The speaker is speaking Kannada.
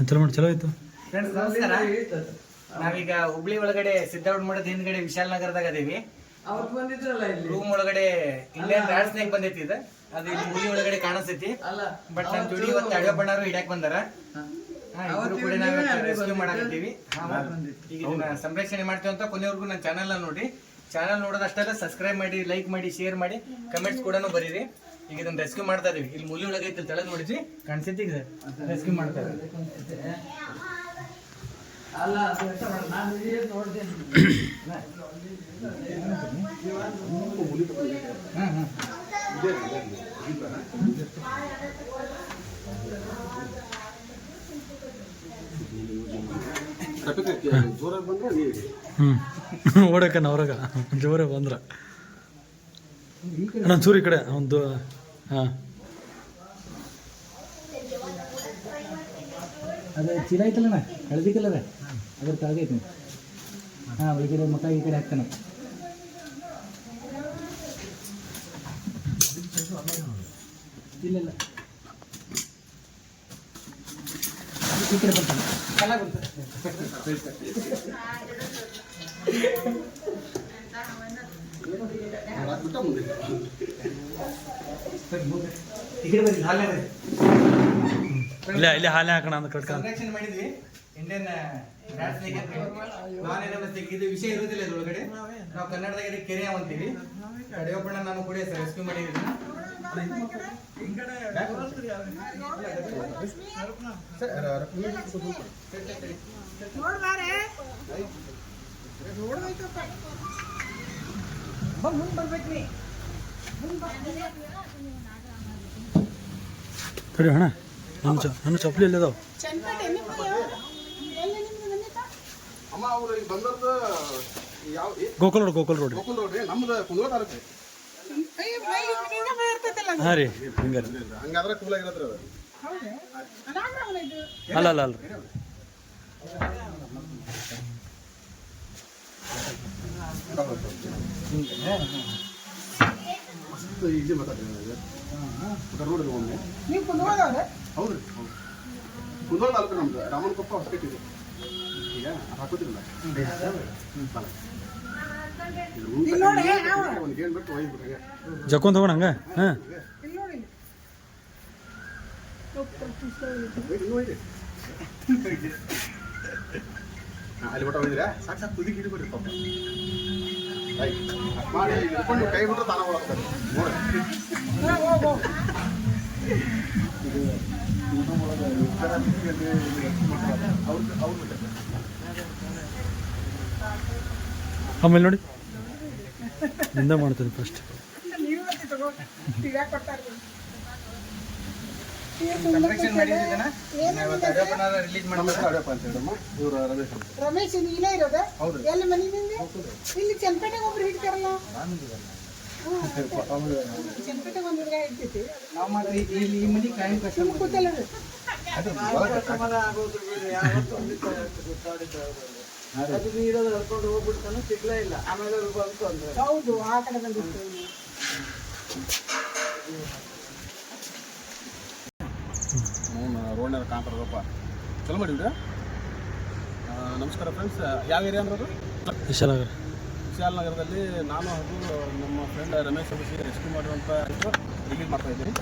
ಚಲೋ ಮಾಡಿ ಚಲೋ ಆಯ್ತು? ಫ್ರೆಂಡ್ಸ್ ನಮಸ್ಕಾರ. ನಾವೀಗ ಹುಬ್ಳಿ ಒಳಗಡೆ ಸಿದ್ದೌಡ್ ಮಠದ ಹಿಂದ್ಗಡೆ ವಿಶಾಲ್ ನಗರದಾಗ ಅದೀವಿ ಬಂದಿದ್ರಲ್ಲ ಇಲ್ಲಿ? ರೂಮ್ ಒಳಗಡೆ ಇಲ್ಲೇ ಬ್ಯಾಡ್ಸ್ ಸ್ನೇಕ್ ಬಂದೈತಿ ಇದು. ಅದು ಇಲ್ಲಿ ಹುಬ್ಳಿ ಒಳಗಡೆ ಕಾಣಿಸ್ತೈತಿ. ಅಲ್ಲ. ಬಟ್ ನಮ್ ಜೋಡಿ ಇವತ್ತು ಅಡಿಗೆ ಬಣ್ಣರು ಹಿಡ್ಯಾಕ್ ಬಂದಾರ. ಕೂಡ ನಾವು ರೆಸ್ಕ್ಯೂ ಮಾಡಕತ್ತೀವಿ ಹಾ, ಈಗ ಸಂರಕ್ಷಣೆ ಮಾಡ್ತೀವಿ ಅಂತ ಕೊನೆವರೆಗೂ ನನ್ನ ಚಾನೆಲ್ ನೋಡ್ರಿ ಚಾನಲ್ ನೋಡೋದಷ್ಟಲ್ಲ ಸಬ್ಸ್ಕ್ರೈಬ್ ಮಾಡಿ ಲೈಕ್ ಮಾಡಿ ಶೇರ್ ಮಾಡಿ ಕಮೆಂಟ್ಸ್ ಕೂಡ ಬರೀರಿ. ಈಗ ಇದನ್ನ ರೆಸ್ಕ್ಯೂ ಮಾಡ್ತಾ ಇದೀವಿ. ಇಲ್ಲಿ ಮುಲಿ ಒಳಗೆ ಐತಿ ತೆಳಗ್ ನೋಡಿದ್ರಿ? ಕಾಣಿಸೈತಿ ಈಗ? ರೆಸ್ಕ್ಯೂ ಮಾಡ್ತಾ ಇದೀವಿ. ಜೋರ ಬಂದ್ರ ನಾನು ಓಡಕನ ಹೊರಗ. ಜೋರೇ ಬಂದ್ರ. ಅಣ್ಣ ಚೂರು ಈ ಕಡೆ. ಒಂದು ಹಾಂ. ಅದು ಚೀಲ ಐತಲ್ಲಣ್ಣ ಹಳದಿ ಕಲರ್ ಅದ್ರ ಕೆಳಗೈತಿ ಹಾಂ ಈ ಕಡೆ ಮಕ್ಕ ಈ ಕಡೆ ಹಾಕ್ತಾನೆ. ಇಲ್ಲ ಇಲ್ಲ. ಈ ಕಡೆ ಬರ್ತಾನೆ. ಇಲ್ಲೇ ಇಲ್ಲೇ ಹಾಲೆ ಹಾಕೋಣ ಅಂತ ಕಟ್ಕ. ಸಂರಕ್ಷಣೆ ಮಾಡಿದ್ವಿ. ಇಂಡಿಯನ್ ಇದು ವಿಷಯ ಇರೋದಿಲ್ಲ ಇದ್ರೊಳಗಡೆ. ನಾವು ಕನ್ನಡದಾಗ ಕೆರೆ ಅಂತೀವಿ. ಕಡೆಯೊಬ್ಬಣ್ಣ ನಾನು ಕೂಡ ರೆಸ್ಕ್ಯೂ ಮಾಡಿದ್ದೀನಿ. ತಡಿ ಅಣ್ಣ. ನನ್ನ ಚ ನನ್ನ ಚಪ್ಪಲಿ ಏ- Gokul road Gokul road. Gokul road ರೀ ನಮ್ದು ಕುಂದೋ ತಾಲೂಕು. ಹಾಂ ರೀ ಹಿಂಗಾರೆ. ಹಂಗಾದ್ರೆ ಕೂಲ್ ಆಗಿರತ್ರಿ ಅಲ್ಲ ಅಲ್ಲ ಅಲ್ಲ ಒಮ್ಮೆ ನೀವು ಕುಂದೋದವ್ರೆ ಹೌದು ರೀ ಹೌದು ಕುಂದೋಳ ತಾಲೂಕು ನಮ್ದು. ರಾಮನಕೊಪ್ಪ ಹೊಸಪೇಟೆ ಇದೆ. ಈಗ ಹಾಕೋತಿರಲ್ಲ? ಜಕ್ಕೊಂಡ್ ಹೋಗೋಣ ಹಂಗ ಹಾಂ. ಅಲ್ಲಿ ಬಿಟ್ಟು ಒಯ್ದಿರಾ ಸಾಕು ಸಾಕು ತುದಿ ಗಿಡಿ ಬಿಡ್ರಿ ಪಾಪ ಆಯ್ತು ಅಷ್ಟ್ ಮಾಡಿ ಹಿಡ್ಕೊಂಡು ಕೈ ಬಿಟ್ರೆ ತಾನ ಹೋಗ್ತಾರೆ ನೋಡಿ ಅವ್ರು ಅವ್ರು ಬಿಟ್ಟರೆ ಆಮೇಲೆ ನೋಡಿ. ನಿಂದ ಮಾಡ್ತೀನಿ ಫಸ್ಟ್ ರಮೇಶ್ ನೀನೇ ಇರೋದ. ಎಲ್ಲಿ ಮನೆಯಿಂದ ಇಲ್ಲಿ ಚನ್ನಪೇಟೆಗೆ ಒಬ್ರು ಹಿಡ್ತಾರಲ್ಲ ಚನ್ನಪೇಟೆಗೆ ಒಂದು ಹುಡುಗ ಹಿಡ್ತೈತಿ ನಾವು ಮಾತ್ರ ಈ- ಇಲ್ಲಿ ಮನಿ ಕಾಯಂ ಕಷ್ಟ ಸುಮ್ಮ ಕೂತಲ್ಲ ಅದು. ಅದು. ನೀರಲ್ಲಿ ಹರ್ಕೊಂಡು ಹೋಗ್ಬಿಡ್ತಾನೆ ಸಿಗ್ಲೇ ಇಲ್ಲ. ಆಮೇಲೆ ಅವ್ರು ಬಂತು ಅಂದ್ರೆ ಹೌದು ಆ ಕಡೆ ಬಂದಿತ್ತು ಹ್ಞೂ ರೋಡ್ನಾಗ ಕಾಣ್ತಾರದಪ್ಪ ಚಲೋ ಮಾಡಿವ್ರಿ ನಮಸ್ಕಾರ ಫ್ರೆಂಡ್ಸ್ ಯಾವ ಏರಿಯಾ ಅಂದ್ರೆ ಅದು ವಿಶಾಲನಗರದಲ್ಲಿ ವಿಶಾಲ್ ನಗರದಲ್ಲಿ ನಾನು ಹಾಗೂ ನಮ್ಮ ಫ್ರೆಂಡ್ ರಮೇಶ್ ಅವರು ರೆಸ್ಕ್ಯೂ ಮಾಡಿರುವಂಥ ರಿಲೀಸ್ ಮಾಡ್ತಾ ಇದ್ದೀನಿ